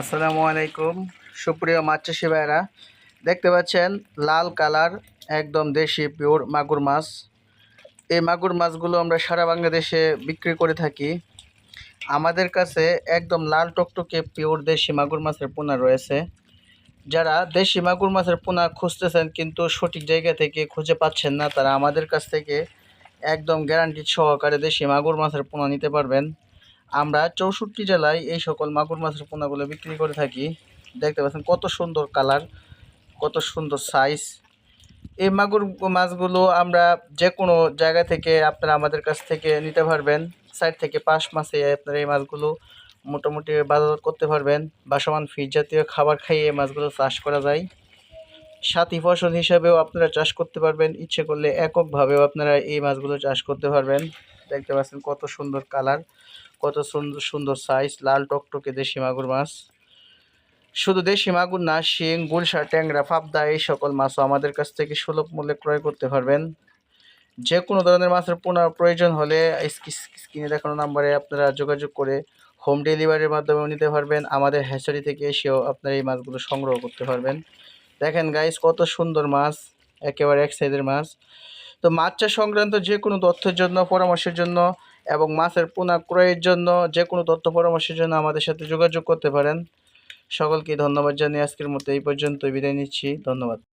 আসসালামু আলাইকুম। সুপ্রিয় মাছ চাষি ভাইরা দেখতে পাচ্ছেন লাল কালার, একদম দেশি পিওর মাগুর মাছ। এই মাগুর মাছগুলো আমরা সারা বাংলাদেশে বিক্রি করে থাকি। আমাদের কাছে একদম লাল টকটকে পিওর দেশি মাগুর মাছের পোনা রয়েছে। যারা দেশি মাগুর মাছের পোনা খুঁজতেছেন কিন্তু সঠিক জায়গা থেকে খুঁজে পাচ্ছেন না, তারা আমাদের কাছ থেকে একদম গ্যারান্টি সহকারে দেশি মাগুর মাছের পোনা নিতে পারবেন। আমরা চৌষট্টি জেলায় এই সকল মাগুর মাছের পোনাগুলো বিক্রি করে থাকি। দেখতে পাচ্ছেন কত সুন্দর কালার, কত সুন্দর সাইজ এই মাগুর মাছগুলো আমরা যে কোনো জায়গা থেকে আপনারা আমাদের কাছ থেকে নিতে পারবেন। সাইড থেকে পাঁচ মাসে আপনারা এই মাছগুলো মোটামুটি বাজার করতে পারবেন বাসমান ফিড জাতীয় খাবার খাইয়ে এই মাছগুলো চাষ করা যায়। সাথী ফসল হিসাবেও আপনারা চাষ করতে পারবেন। ইচ্ছে করলে এককভাবেও আপনারা এই মাছগুলো চাষ করতে পারবেন। দেখতে পাচ্ছেন কত সুন্দর কালার, কত সুন্দর সুন্দর সাইজ লাল টকটকে দেশি মাগুর মাছ। শুধু দেশি মাগুর না, শিং গুলশা ট্যাংরা, পাবদা, এই সকল মাছও আমাদের কাছ থেকে সুলভ মূল্যে ক্রয় করতে পারবেন। যে কোনো ধরনের মাছের পোনা প্রয়োজন হলে স্ক্রিনে দেখানো নাম্বারে আপনারা যোগাযোগ করে হোম ডেলিভারির মাধ্যমেও নিতে পারবেন। আমাদের হ্যাচারি থেকে এসেও আপনারা এই মাছগুলো সংগ্রহ করতে পারবেন। দেখেন গাইস কত সুন্দর মাছ, একেবারে এক সাইজের মাছ। তো মাছ চাষ সংক্রান্ত যে কোনো তথ্যের জন্য, পরামর্শের জন্য এবং মাছের পোনা ক্রয়ের জন্য যে কোনো তথ্য, পরামর্শের জন্য আমাদের সাথে যোগাযোগ করতে পারেন। সকলকে ধন্যবাদ জানিয়ে আজকের মতো এই পর্যন্ত বিদায় নিচ্ছি। ধন্যবাদ।